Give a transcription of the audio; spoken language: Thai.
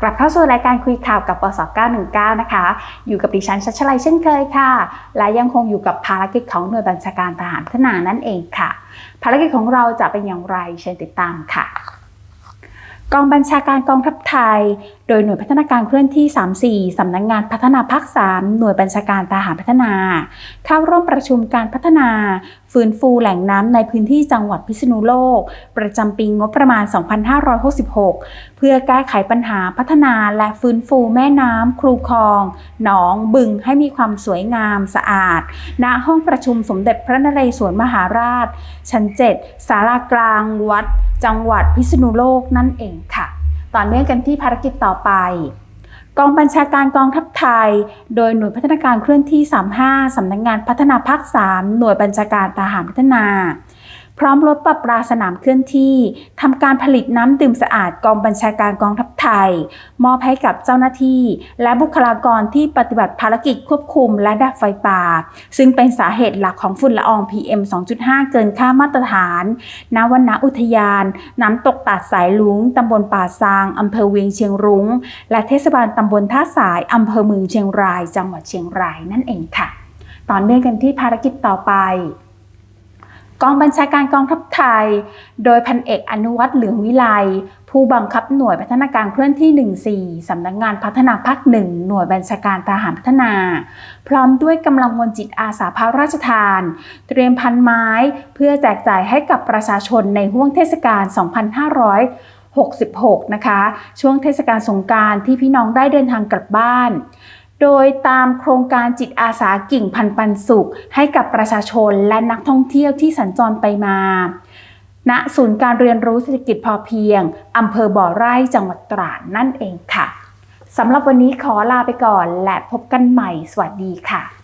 กลับเข้าสู่รายการคุยข่าวกับปส919 นะคะ อยู่กับดิฉันชัชลัยเช่นเคยค่ะ และยังคงอยู่กับภารกิจของหน่วยบัญชาการทหารพัฒนานั่นเองค่ะ ภารกิจของเราจะเป็นอย่างไรเชิญติดตามค่ะกองบัญชาการกองทัพไทยโดยหน่วยพัฒนาการเคลื่อนที่ 34 สำนักงงานพัฒนาภาค 3 หน่วยบัญชาการทหารพัฒนา เข้าร่วมประชุมการพัฒนา ฟื้นฟูแหล่งน้ำในพื้นที่จังหวัดพิษณุโลก ประจำปีงบประมาณ 2566 เพื่อแก้ไขปัญหาพัฒนาและฟื้นฟูแม่น้ำครูคลอง หนองบึงให้มีความสวยงามสะอาด ณ ห้องประชุมสมเด็จพระนเรศวรมหาราช ชั้น 7 ศาลากลางวัด จังหวัดพิษณุโลกนั่นเองค่ะ ต่อเนื่องกันที่ภารกิจต่อไป กองบัญชาการกองทัพไทย โดยหน่วยพัฒนาการเคลื่อนที่ 35 สำนักงงานพัฒนาภาค 3 หน่วยบัญชาการทหารพัฒนา พร้อมรถปรับปราสนามเคลื่อนที่ทำการผลิตน้ำดื่มสะอาดกองบัญชาการกองทัพไทย มอบให้กับเจ้าหน้าที่ และบุคลากรที่ปฏิบัติภารกิจควบคุมและดับไฟป่า ซึ่งเป็นสาเหตุหลักของฝุ่นละออง PM 2.5 เกินค่ามาตรฐานณวันณอุทยาน น้ำตกตาดสายลุงตำบลป่าซางอำเภอเวียงเชียงรุง้ง และเทศบาลตำบลท่าสายอำเภอเมืองเชียงราย จังหวัดเชียงรายนั่นเองค่ะต่อเนื่องกันที่ภารกิจต่อไป กองบัญชาการกองทัพไทย โดยพันเอกอนุวัฒน์เหลืองวิไลผู้บังคับหน่วยพัฒนาการเคลื่อนที่ 14 สำนักงงานพัฒนาภาคหนึ่งหน่วยบัญชาการทหารพัฒนา พร้อมด้วยกำลังพลจิตอาสาพระราชทาน เตรียมพันไม้ เพื่อแจกจ่ายให้กับประชาชนในห่วงเทศกาล 2566 นะคะ ช่วงเทศกาลสงกรารที่พี่น้องได้เดินทางกลับบ้าน โดยตามโครงการจิตอาสากิ่งพันปันสุข ให้กับประชาชนและนักท่องเที่ยวที่สัญจรไปมา ณ ศูนย์การเรียนรู้เศรษฐกิจพอเพียง อำเภอบ่อไร่จังหวัดตราดนั่นเองค่ะ สำหรับวันนี้ขอลาไปก่อนและพบกันใหม่ สวัสดีค่ะ